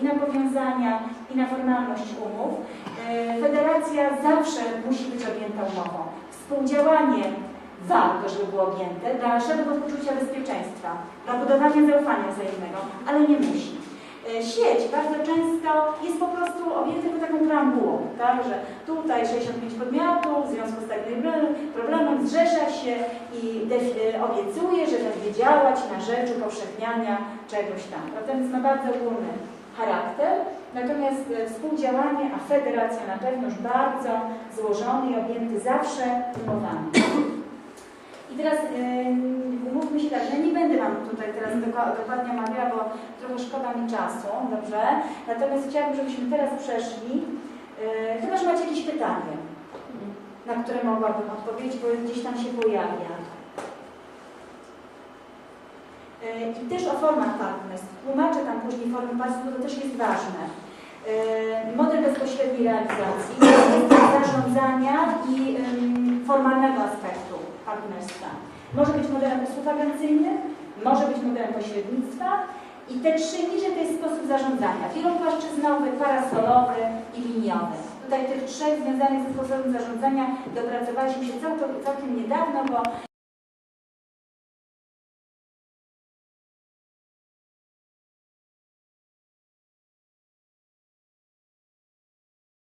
i na powiązania, i na formalność umów. E, Federacja zawsze musi być objęta umową. Współdziałanie warto, żeby było objęte dla naszego poczucia bezpieczeństwa, dla budowania zaufania wzajemnego, ale nie musi. E, Sieć bardzo często jest po prostu objęta tylko taką preambułą, tak, że tutaj 65 podmiotów w związku z takim problemem zrzesza się i e, obiecuje, że będzie działać na rzecz upowszechniania czegoś tam. Natomiast ma bardzo ogólny charakter, natomiast e, współdziałanie, a federacja na pewno już bardzo złożony i objęty zawsze umowami. I teraz yy, się tak, że nie będę Wam tutaj teraz dokładnie omawiała, bo trochę szkoda mi czasu, dobrze? Natomiast chciałabym, żebyśmy teraz przeszli. Yy, chyba, że macie jakieś pytanie, na które mogłabym odpowiedzieć, bo gdzieś tam się pojawia. Yy, I też o formach partnerstw. Tłumaczę tam później formy partnerstw, bo to też jest ważne. Yy, Model bezpośredniej realizacji, zarządzania i formalnego aspektu partnerstwa. Może być modelem usług agencyjnych, może być modelem pośrednictwa i te trzy niże to jest sposób zarządzania. Wielopłaszczyznowy, parasolowy i liniowy. Tutaj tych trzech związanych ze sposobem zarządzania dopracowaliśmy się całkiem niedawno, bo